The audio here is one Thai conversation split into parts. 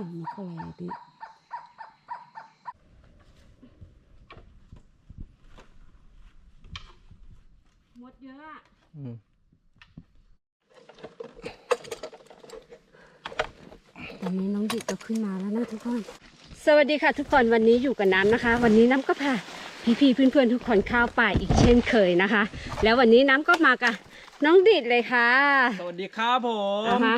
sama ko di หมดเยอะอะอืมตอนนี้น้องดิดก็ขึ้นมาแล้วนะทุกคน สวัสดีค่ะทุกคนวันนี้อยู่กับน้ำนะคะ วันนี้น้ำก็พาพี่ๆเพื่อนๆทุกคนเข้าป่าอีกเช่นเคยนะคะ แล้ววันนี้น้ำก็มากับน้องดิดเลยค่ะ สวัสดีครับผมนะคะ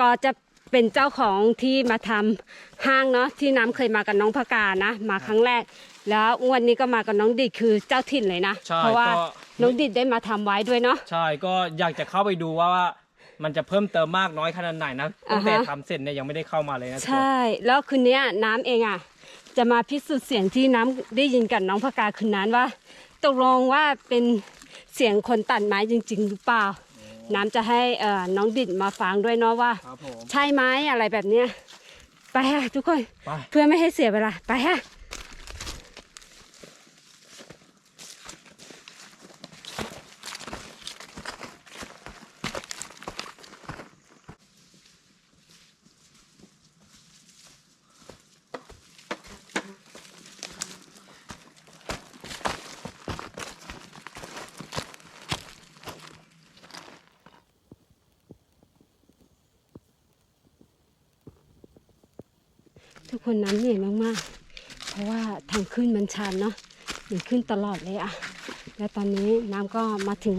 ก็จะ เป็นเจ้าของที่มาทำห้างเนาะที่น้ำเคยมากับน้องพกานะ มาครั้งแรก แล้วงวันนี้ก็มากับน้องดิดคือเจ้าถิ่นเลยนะใช่เพราะว่าก็น้องดิดได้มาทำไว้ด้วยเนาะใช่ก็อยากจะเข้าไปดูว่าว่ามันจะเพิ่มเติมมากน้อยขนาดไหนนะตั้งแต่อ่าฮะทำเสร็จเนี่ยยังไม่ได้เข้ามาเลยนะใช่ แล้วคืนเนี้ยน้ำเองอะจะมาพิสูจน์เสียงที่น้ำได้ยินกับน้องพกาคืนนั้นว่าตกลงว่าเป็นเสียงคนตัดไม้จริง ๆ หรือเปล่า น้ำจะให้เอ่อน้องดิดมาฟังด้วยเนาะว่าครับผมใช่ไหมอะไรแบบเนี้ยไปค่ะทุกคนไปเพื่อไม่ให้เสียเวลาไปค่ะ คนน้ำเหนื่อยมากๆ เพราะว่าทางขึ้นมันชันเนาะมันขึ้นตลอดเลยอะแล้วตอนนี้น้ำก็มาถึง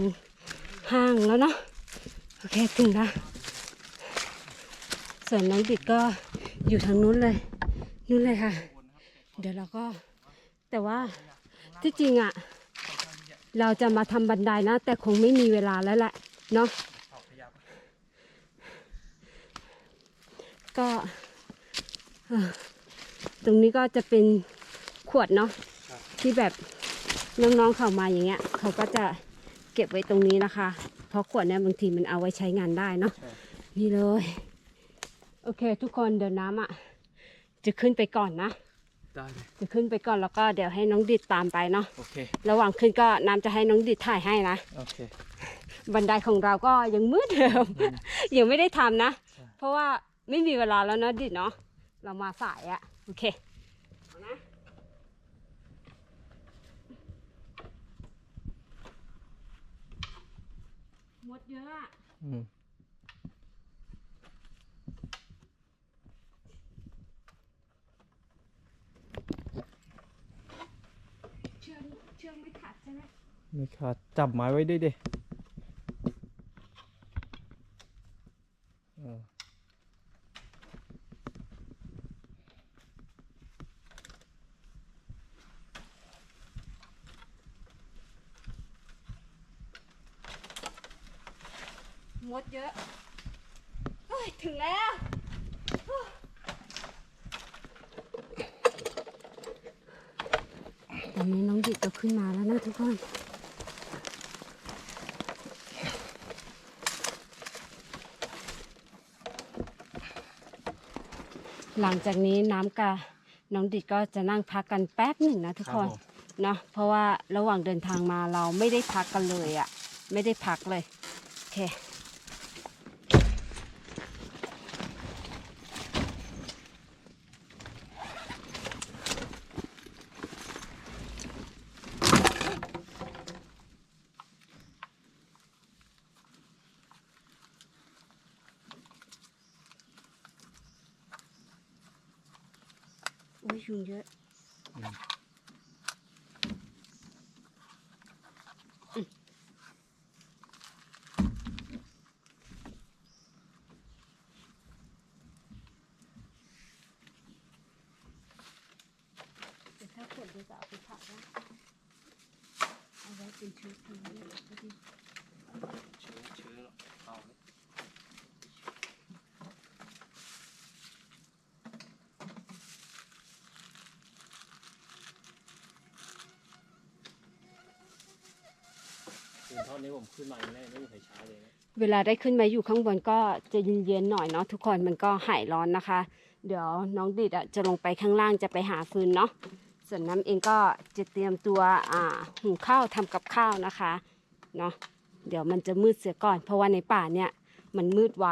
ห้างแล้วเนาะโอเคถึงล้วส่วนน้องดิดก็อยู่ทางนู้นเลยนู้นเลยค่ะ เดี๋ยวเราก็ แต่ว่าที่จริงอะเราจะมาทำบันไดนะ แต่คงไม่มีเวลาแล้วแหละเนาะก็ ตรงนี้ก็จะเป็นขวดเนาะที่แบบน้องๆเข้ามาอย่างเงี้ย เขาก็จะเก็บไว้ตรงนี้นะคะ เพราะขวดเนี่ยบางทีมันเอาไว้ใช้งานได้เนาะนี่เลย โอเค ทุกคนเดี๋ยวน้ำอะจะขึ้นไปก่อนนะได้เลยจะขึ้นไปก่อนแล้วก็เดี๋ยวให้น้องดิดตามไปเนาะโอเคระหว่างขึ้นก็น้ำจะให้น้องดิดถ่ายให้นะโอเคบันไดของเราก็ยังมืดเดิมยังไม่ได้ทำนะ เพราะว่าไม่มีเวลาแล้วนะดิดเนาะเรามาสายอะ โอเคเอานะหมดเยอะอะอืมเชือกเชือกไม่ขาดใช่ไหมไม่ขาดจับไม้ไว้ด้วยดิเออ หมดเยอะเฮ้ยถึงแล้วตอนนี้น้องดิดก็ขึ้นมาแล้วนะทุกคน หลังจากนี้น้ำกับน้องดิดก็จะนั่งพักกันแป๊บหนึ่งนะทุกคครับนผมเนาะเพราะว่าระหว่างเดินทางมาเราไม่ได้พักกันเลยอะ่ะ ไม่ได้พักเลยโอเค อุ้ยยุงเยอะ เดี๋ยวถ้าฝนเดี๋ยวจะเอาไปผักนะ เชื้อชื้อเอาเลยเท่านี้ผมขึ้นมาแน่ไม่มีใครช้าเลยนะเวลาได้ขึ้นมาอยู่ข้างบนก็จะเย็นๆหน่อยเนาะทุกคนมันก็หายร้อนนะคะ เดี๋ยวน้องดิดอะจะลงไปข้างล่างจะไปหาฟืนเนาะ ส่วนน้ำเองก็จะเตรียมตัวหุงข้าวทำกับข้าวนะคะเนาะเดี๋ยวมันจะมืดเสียก่อน เพราะว่าในป่าเนี่ยมันมืดไว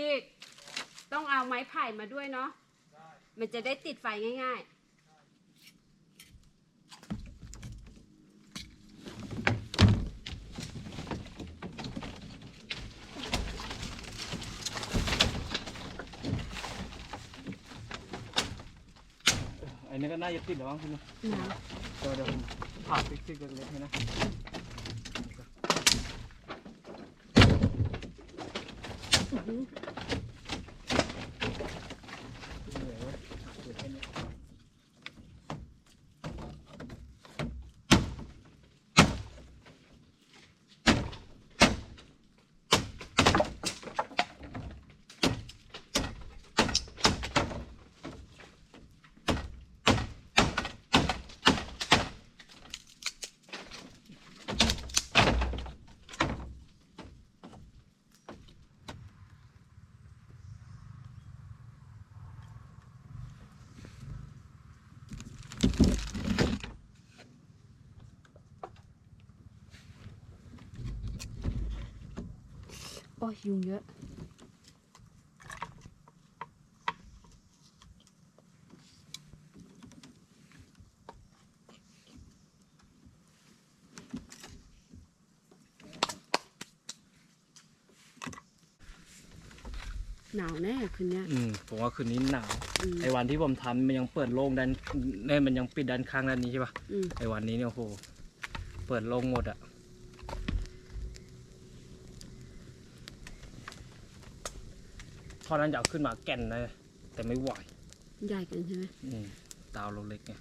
ชีกต้องเอาไม้ไผ่มาด้วยเนาะมันจะได้ติดไฟง่ายอันนี้ก็น่าจะติดแล้วมั้งพี่นุ๊กๆนะเดี๋ยวเดี๋ยวผมผ่าติ๊กๆเล็กๆให้นะ อื้อหือ เหนื่อยเว้ยเดี๋ยวแค่นี้ โอ้ยยุงเยอะ หนาวแน่คืนเนี้ย อืมผมว่าคืนนี้หนาวอืม ไอ้วันที่ผมทำมันยังเปิดโล่งด้านเนี่ยมันยังปิดด้านข้างด้านนี้ใช่ปะอืมไอ้วันนี้เนี่ยโอ้โหเปิดโล่งหมดอะ ท่อนั้นจะเอาขึ้นมาแก่นเลยแต่ไม่ไหวใหญ่กันใช่ไหมอืมดาวเราเล็กไง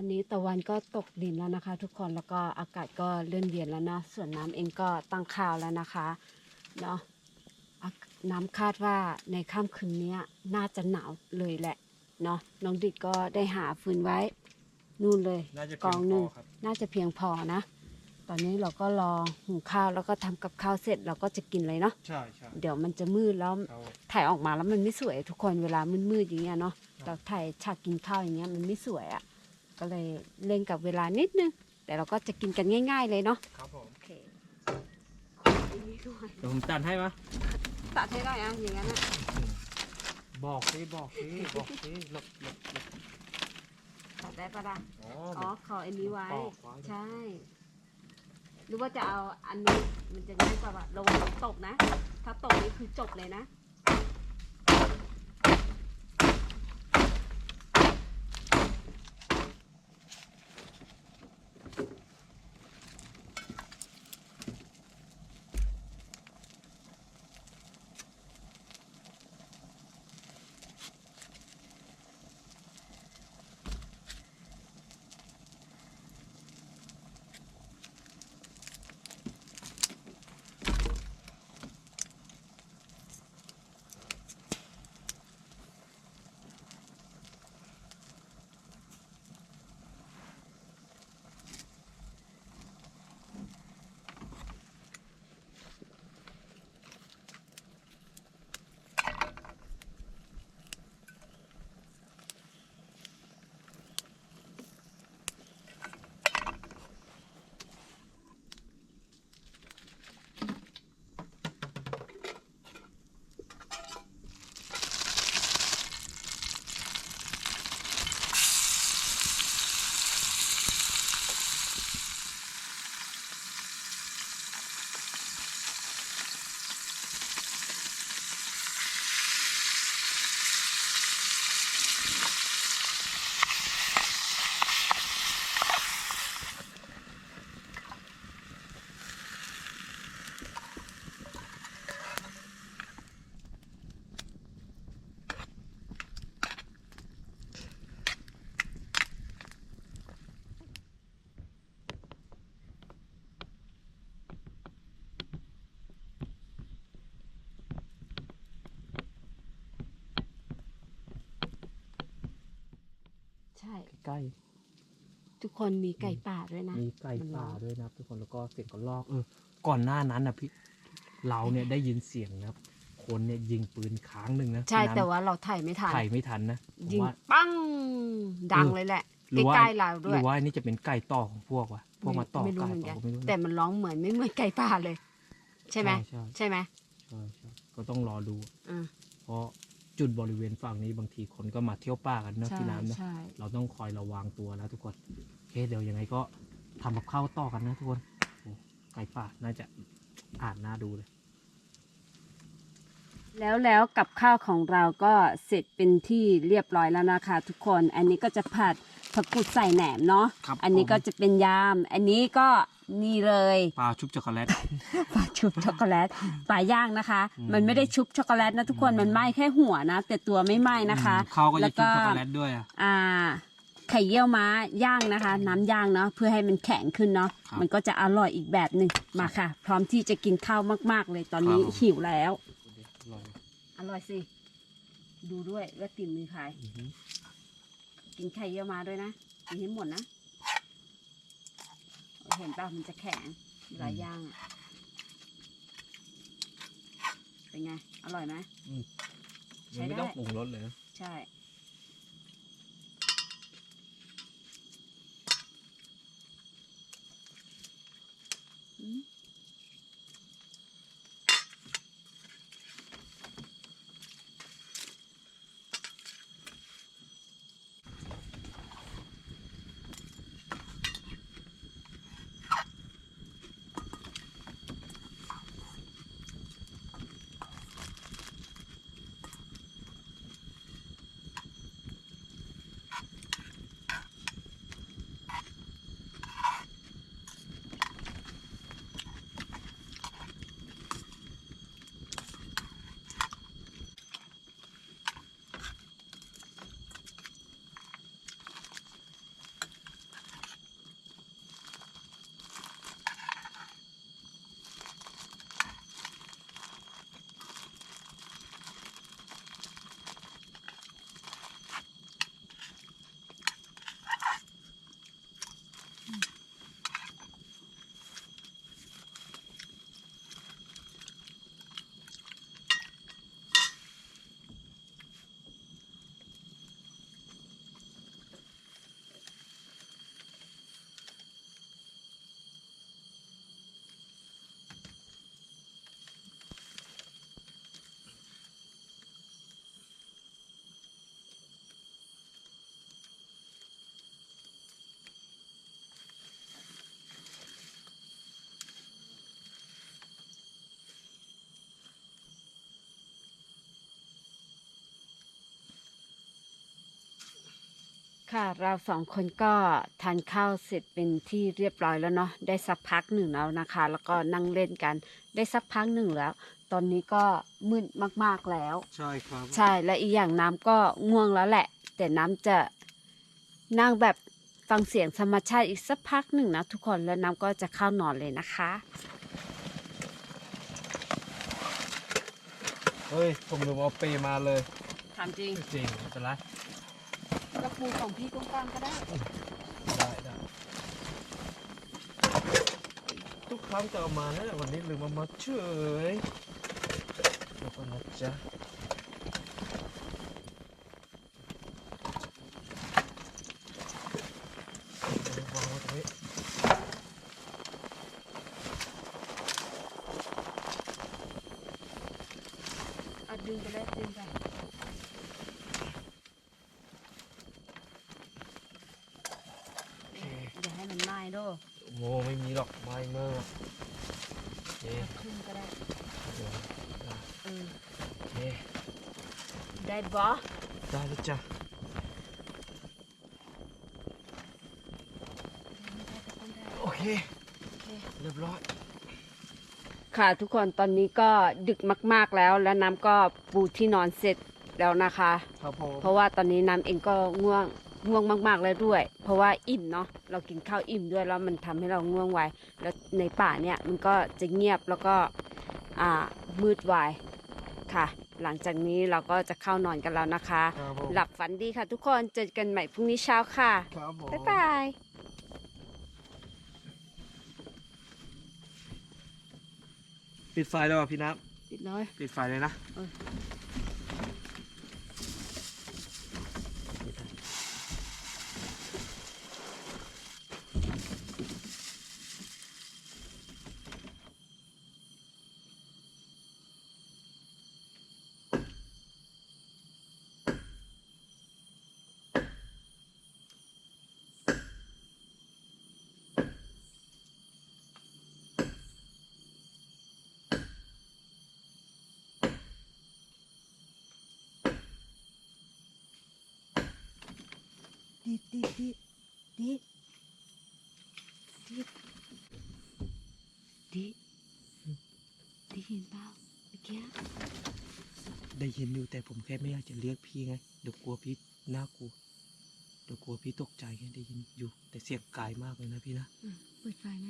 อนนี้ตะวันก็ตกดินแล้วนะคะ ทุกคนแล้วก็อากาศก็เริ่มเย็นแล้วนะส่วนน้ำเองก็ตั้งข้าวแล้วนะคะเนาะอะน้ำคาดว่าในค่ำคืนนี้น่าจะหนาวเลยแหละเนาะน้องดิดก็ได้หาฟืนไว้นู่นเลยน่าจะกองหนึ่งเพียพครับน่าจะเพียงพอนะ ตอนนี้เราก็รอหุงข้าวแล้วก็ทำกับข้าวเสร็จเราก็จะกินเลยเนาะใช่ใช่เดี๋ยวมันจะมืดแล้วเขาถ่ายออกมาแล้วมันไม่สวยทุกคนเวลามืดๆอย่างเงี้ยเนาะเราถ่ายฉากกินข้าวอย่างเงี้ยมันไม่สวยอะ่ะ ก็เลยเล่นกับเวลานิดนึง แต่เราก็จะกินกันง่าย ๆ เลยเนาะครับผมโอเคอันนี้ด้วยเดี๋ยวผมจัดให้มะตัดให้ได้อะอย่างนั้นอะบอกสิบอกสิบอกสิหลบหลบหลบตัดได้ปะล่ะอ๋ออ๋อขออันนี้ไว้ ปอกไว้ใช่ หรือว่าจะเอาอันนี้มันจะง่ายกว่าแบบระวังตกนะ ถ้าตกนี่คือจบเลยนะ ช่ใกล้ทุกคนมีไก่ป่าด้วยนะๆมีไก่มันร้ป่าองด้วยนะครับทุกคนแล้วก็เสียงก็ลอกเออก่อนหน้านั้นนะพี่เราเนี่ยได้ยินเสียงนะครับ คนเนี่ยยิงปืนค้างหนึ่งนะใช่พี่น้ำแต่ว่าเราถ่ายไม่ทันถ่ายไม่ทันนะผมยิงว่าปังดังเออเลยแหละหรือว่าใกล้ๆเราหด้วรืยอว่านี่จะเป็นไก่ต่อของพวกวะพวกมาต่อไม่รู้ไก่เหมือนต่กัอนก็ไม่รู้นะแต่มันร้องเหมือนไม่เหมือนไก่ป่าเลย ใช่ไหมใช่ใช่ไหมใช่ใช่ก็ต้องรอดูอืมเพราะ จุดบริเวณฝั่งนี้บางทีคนก็มาเที่ยวป่ากันเนอะใช่พี่น้ำนะใช่เราต้องคอยระวังตัวนะทุกคนโอเคเดี๋ยวยังไงก็ทำกับข้าวต่อกันนะทุกคนโอ้ไก่ป่าน่าจะอ่านน่าดูเลย แล้วแล้วกับข้าวของเราก็เสร็จเป็นที่เรียบร้อยแล้วนะคะ ทุกคน อันนี้ก็จะผัดผักกุดใส่แหนมเนาะครับอันนี้ผมก็จะเป็นยาม อันนี้ก็ นี่เลยปลาชุบช็อกโกแลต ปลาชุบช็อกโกแลตปลาย่างนะคะ อืม มันไม่ได้ชุบช็อกโกแลตนะทุกคนอืมมันไหม้แค่หัวนะ แต่ตัวไม่ไหม้นะคะข้าวก็แล้จะวก็ชุบช็อกโกแลตด้วยอะ อ่า ไข่เยี่ยวม้าย่างนะคะ น้ำย่างเนาะเพื่อให้มันแข็งขึ้นเนาะครับมันก็จะอร่อยอีกแบบหนึ่งมาค่ะ พร้อมที่จะกินข้าวมาก ๆ เลยตอนนี้ครับหิวแล้วอร่อยอร่อยสิ ดูด้วยว่าติ่มมือใครอือหือกินไข่เยี่ยวม้าด้วยนะกินให้หมดนะ เห็นป่ะมันจะแข็งเวลาย่างอะเป็นไง อร่อยไหม ใช้ยังไม่ได้ต้องปรุงรสเลยนะใช่ อืม ค่ะเราสองคนก็ทานข้าวเสร็จเป็นที่เรียบร้อยแล้วเนาะได้สักพักหนึ่งแล้วนะคะ แล้วก็นั่งเล่นกันได้สักพักหนึ่งแล้ว ตอนนี้ก็มืดมากๆแล้ว ใช่ครับ ใช่และอีกอย่างน้ำก็ง่วงแล้วแหละ แต่น้ำจะนั่งแบบฟังเสียงธรรมชาติอีกสักพักหนึ่งนะทุกคนแล้วน้ำก็จะเข้านอนเลยนะคะเฮ้ยผมลืมเอาเปมาเลยถามจริงจริงไม่เป็นไรกระ ปูของพี่ก้งๆก็ได้ ได้ได้ทุกครั้งจะเอามานะวันนี้ลืมเอามาเฉยเดี๋ยวก็นะจ๊ะวางไว้ตรงนี้ เอาดึงไปเลยดึงไปอย่าให้มันไหม้ด้วย โอ้ไม่มีหรอกไม่เมื่อโอเคเอาขึ้นก็ได้เดี๋ยวได้เออโอเคได้บอได้แล้วจ้ะโอเค เรียบร้อย ค่ะทุกคนตอนนี้ก็ดึกมาก ๆแล้ว แล้วน้ำก็ปูที่นอนเสร็จแล้วนะคะ ครับผม เพราะว่าตอนนี้น้ำเองก็ง่วง ง่วงมากๆแล้วด้วย เพราะว่าอิ่มเนาะเรากินข้าวอิ่มด้วยแล้วมันทำให้เราง่วงไวแล้วในป่าเนี่ยมันก็จะเงียบแล้วก็อ่ามืดไวค่ะ หลังจากนี้เราก็จะเข้านอนกันแล้วนะคะครับผมหลับฝันดีค่ะทุกคนเจอกันใหม่พรุ่งนี้เช้าค่ะครับผมบ๊ายบายปิดไฟแล้วอะพี่น้ปิดเลยำปิดไฟเลยนะ เออ ดิดดิดดิดดิดดิดดิด ได้ยินเปล่าเมื่อกี้ได้ยินอยู่แต่ผมแค่ไม่อยากจะเรียกพี่ไงเดี๋ยวกลัวพี่น่ากลัวเดี๋ยวกลัวพี่ตกใจไงได้ยินอยู่ แต่เสียงไกลมากเลยนะพี่นะอืมเปิดไฟไหม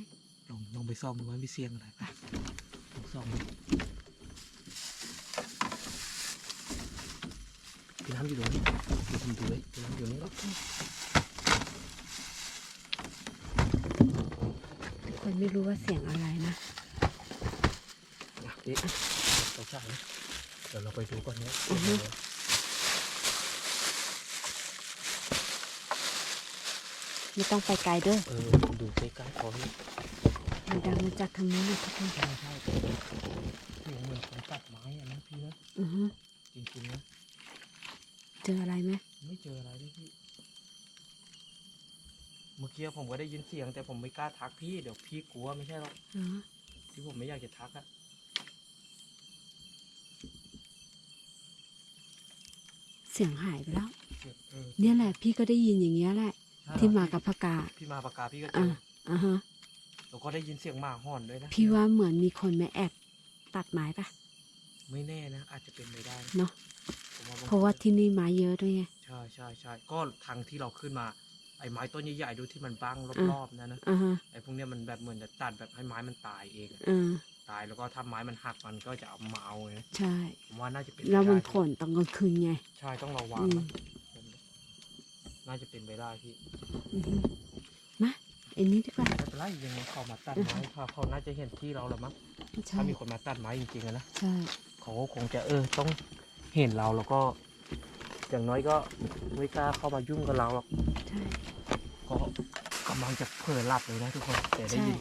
ลองลองไปซ่อมดูว่ามีเสียงอะไรไปลองซ่อมดูพี่น้ำอยู่ตรงนี้พี่ผมดูไว้พี่น้ำอยู่นี่โอเคทุกคนไม่รู้ว่าเสียงอะไรนะ นะพี่เราใช่นะเดี๋ยวเราไปดูก่อนนะอือฮึไม่ต้องไปไกลเด้อเออดูใกล้ๆพอนี่มันดังมาจากทางนู้นนะทุกคนใช่ใช่เสียงเหมือนคนตัดไม้อะนะพี่นะอือฮึจริงๆนะเจออะไรไหมไม่เจออะไรเลยพี่ เมื่อกี้ผมก็ได้ยินเสียงแต่ผมไม่กล้าทักพี่เดี๋ยวพี่กลัวไม่ใช่หรอกอ๋อ ที่ผมไม่อยากจะทักอะ สียงหายไปแล้วเสียงเออเนี่ยแหละ พี่ก็ได้ยินอย่างเงี้ยแหละใช่ที่เหรอมากับพกา พี่มาปากกาพี่ก็เจอ่าออ่าฮะ แล้วก็ได้ยินเสียงหมาหอนด้วยนะ พี่ว่าเหมือนมีคนมาแอบตัดไม้ปะไม่แน่นะ อาจจะเป็นไปได้นะเนาะ ผมบงเพราะว่าทีที่นี่ไม้เยอะด้วยไง ใช่ใช่ใช่ก็ทางที่เราขึ้นมา ไอ้ไม้ต้นใหญ่ๆดูที่มันบังอะรอบๆนะนะ อ่าฮะไอ้พวกเนี้ยมันแบบเหมือนจะตัดแบบให้ไม้มันตายเองอะอ่า ตายแล้วก็ถ้าไม้มันหักมันก็จะเอามาเอาไงใช่ผมว่าน่าจะเป็นแล้วมันไปได้ผลตอนกลางคืนไง ใช่ต้องระวังอืมนะผมน่าจะเป็นไปได้พี่อือฮึมาไอ้นี้ดีกว่า ไม่เป็นไรยังไงเขามาตัดไม้เขาเขาน่าจะเห็นที่เราแล้วมั้งใช่ ถ้ามีคนมาตัดไม้จริงๆอะนะใช่ เขาก็คงจะเออต้องเห็นเราแล้วก็ อย่างน้อยก็ไม่กล้าเข้ามายุ่งกับเราหรอกใช่ ก็กำลังจะเผลอหลับเลยนะทุกคนแต่ได้ใช่ยิน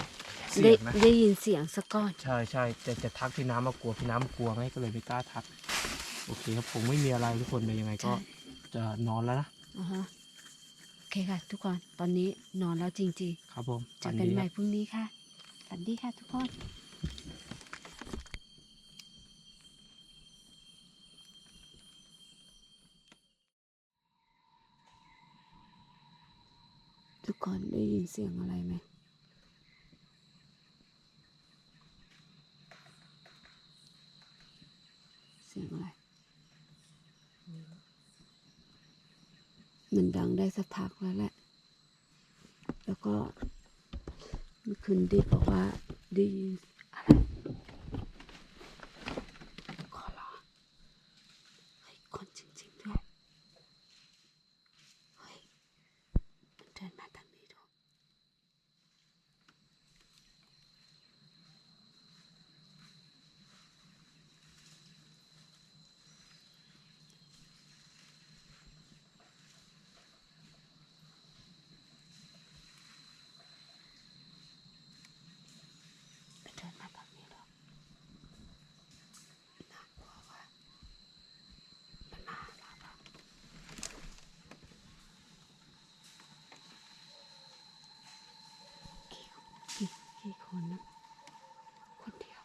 เสีได้ยงนะ ได้ยินเสียงสะก้อน ใช่ใช่แต่จะทักพี่น้ำมากลัวพี่น้ำกลัวไงก็เลยไม่กล้าทัก โอเคครับผมไม่มีอะไรทุกคนเลยยังไงก็ ใช่ จะนอนแล้วนะอ่าฮะโอเคค่ะ ทุกคนตอนนี้นอนแล้วจริงครับผมๆเจอกันดีใหคม่รับ พรุ่งนี้ค่ะฝันดีค่ะทุกคนทุกคนได้ยินเสียงอะไรไหม เสียงอะไร มันดังได้สักพักแล้วแหละ แล้วก็ คืนดิบอกว่าดียินอะไรขอรอเฮ้ยคนจริงๆด้วย เฮ้ย มันเดินมาทางนี้ดูมันเดินมาทางนี้หรอน่ากลัวว่ะมันมาหาเราเปล่า กี่กี่กี่คนนะ คนเดียว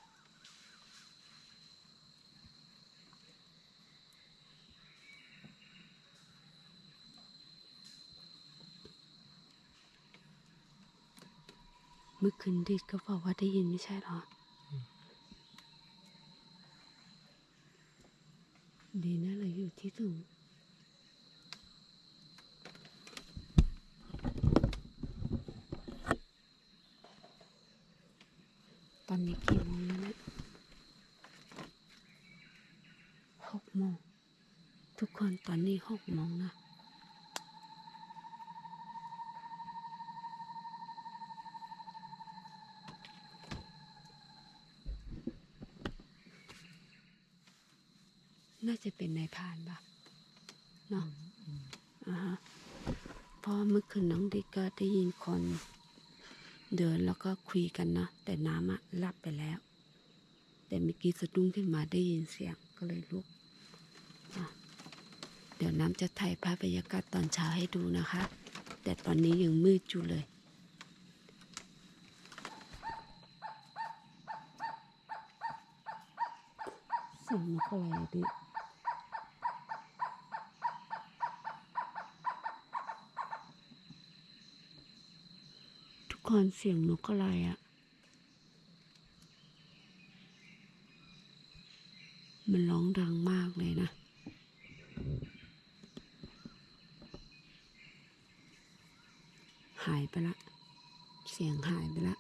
เมื่อคืนดิดก็บอกว่าได้ยินไม่ใช่หรอ ดีนะเราอยู่ที่สูงตอนนี้กี่โมงแล้วเนะหกโมงทุกคนตอนนี้หกโมงนะ จะเป็นนายพานปะเนาะอ่าฮะเพราะเมื่อคืนน้องดิก็ได้ยินคนเดินแล้วก็คุยกันนะแต่น้ำอะลับไปแล้ว แต่เมื่อกี้สะดุ้งขึ้นมาได้ยินเสียงก็เลยลุกเดี๋ยวน้ำจะถ่ายภาพบรรยากาศตอนเช้าให้ดูนะคะ แต่ตอนนี้ยังมืดอยู่เลยเสียงนกอะไรดิ กคนเสียงนกอะไรอะมันร้องดังมากเลยนะ หายไปละ เสียงหายไปละ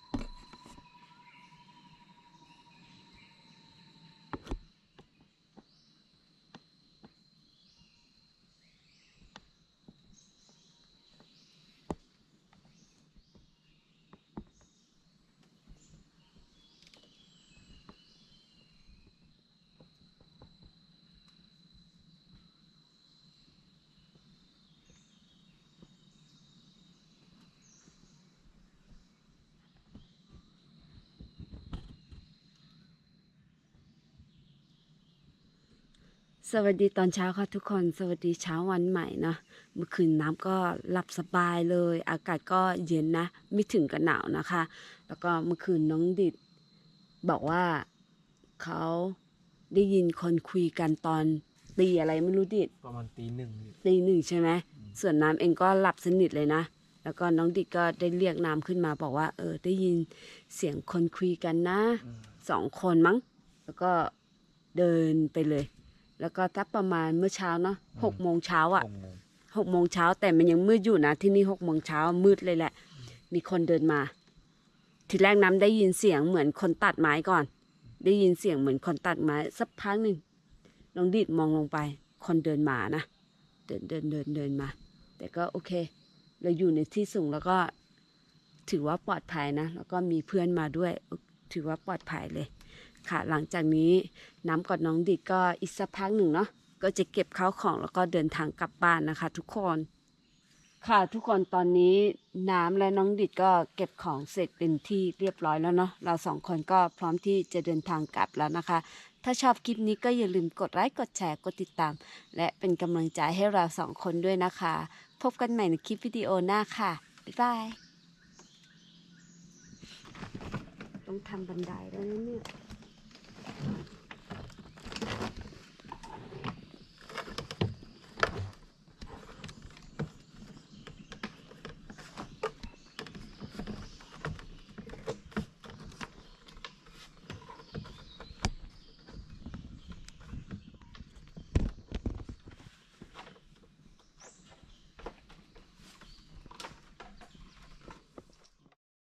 สวัสดีตอนเช้าค่ะทุกคน สวัสดีเช้าวันใหม่นะเมื่อคืนน้ำก็หลับสบายเลย อากาศก็เย็นนะ ไม่ถึงกับหนาวนะคะ แล้วก็เมื่อคืนน้องดิด บอกว่าเขาได้ยินคนคุยกันตอนตีอะไรไม่รู้ดิดประมาณตีหนึ่งนี่ตีหนึ่งใช่ไหมส่วนน้ำเองก็หลับสนิทเลยนะ แล้วก็น้องดิดก็ได้เรียกน้ำขึ้นมาบอกว่า เออได้ยินเสียงคนคุยกันนะสองคนมั้ง แล้วก็เดินไปเลย แล้วก็ถ้าประมาณเมื่อเช้าเนาะหกโมงเช้าอะหกโมงหกโมงเช้าแต่มันยังมืดอยู่นะที่นี่หกโมงเช้ามืดเลยแหละ มีคนเดินมา ทีแรกน้ำได้ยินเสียงเหมือนคนตัดไม้ก่อน ได้ยินเสียงเหมือนคนตัดไม้สักพักหนึ่งน้องดิดมองลงไป คนเดินมานะเดินเดินเดินเดินมา แต่ก็โอเค เราอยู่ในที่สูงแล้วก็ถือว่าปลอดภัยนะ แล้วก็มีเพื่อนมาด้วย ถือว่าปลอดภัยเลย ค่ะ หลังจากนี้น้ำกับน้องดิดก็อีกสักพักหนึ่งเนาะก็จะเก็บข้าวของแล้วก็เดินทางกลับบ้านนะคะ ทุกคน ค่ะทุกคนตอนนี้น้ำและน้องดิดก็เก็บของเสร็จเป็นที่เรียบร้อยแล้วเนาะเราสองคนก็พร้อมที่จะเดินทางกลับแล้วนะคะ ถ้าชอบคลิปนี้ก็อย่าลืมกดไลค์กดแชร์กดติดตาม และเป็นกำลังใจให้เราสองคนด้วยนะคะ พบกันใหม่ในคลิปวิดีโอหน้าค่ะบ๊ายบายต้องทำบันไดแล้วเนี่ย